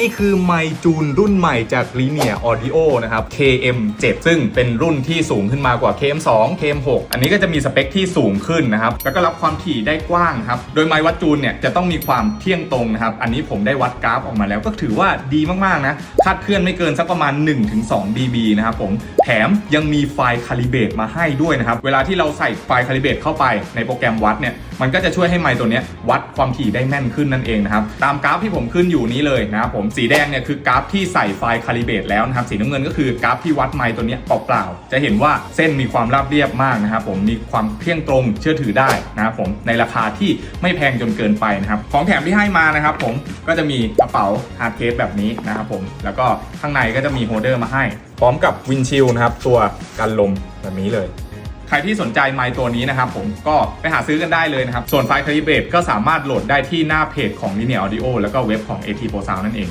นี่คือไมจูนรุ่นใหม่จาก Linear Audio นะครับ KM7 ซึ่งเป็นรุ่นที่สูงขึ้นมากว่า KM2 KM6 อันนี้ก็จะมีสเปคที่สูงขึ้นนะครับ แล้วก็รับความถี่ได้กว้างครับ โดยไมวัดจูนเนี่ยจะต้องมีความเที่ยงตรงนะครับ อันนี้ผมได้วัดกราฟออกมาแล้วก็ถือว่าดีมากๆนะคาดเคลื่อนไม่เกินสักประมาณ 1-2 dB นะครับผมแถมยังมีไฟล์คาลิเบตมาให้ด้วยนะครับเวลาที่เราใส่ไฟล์คาลิเบตเข้าไปในโปรแกรมวัดเนี่ย มันก็จะช่วยให้ไมค์ตัวนี้วัดความถี่ได้แม่นขึ้นนั่นเองนะครับ ตามกราฟที่ผมขึ้นอยู่นี้เลยนะครับผมสีแดงเนี่ยคือกราฟที่ใส่ไฟล์คาลิเบตแล้วนะครับสีน้ำเงินก็คือกราฟที่วัดไมค์ตัวนี้เปล่าๆจะเห็นว่าเส้นมีความราบเรียบมากนะครับผมมีความเที่ยงตรงเชื่อถือได้นะครับผมในราคาที่ไม่แพงจนเกินไปนะครับของแถมที่ให้มานะครับผมก็จะมีกระเป๋าฮาร์ดเคสแบบนี้นะครับผมแล้วก็ข้างในก็จะมีโฮเดอร์มาให้ พร้อมกับวินชิลนะครับตัวกันลมแบบนี้เลย ใครที่สนใจไมค์ตัวนี้นะครับผมก็ไปหาซื้อกันได้เลยนะครับ ส่วนไฟล์คาลิเบรตก็สามารถโหลดได้ที่หน้าเพจของ Linear Audio แล้วก็เว็บของ AT Pro Sound นั่นเอง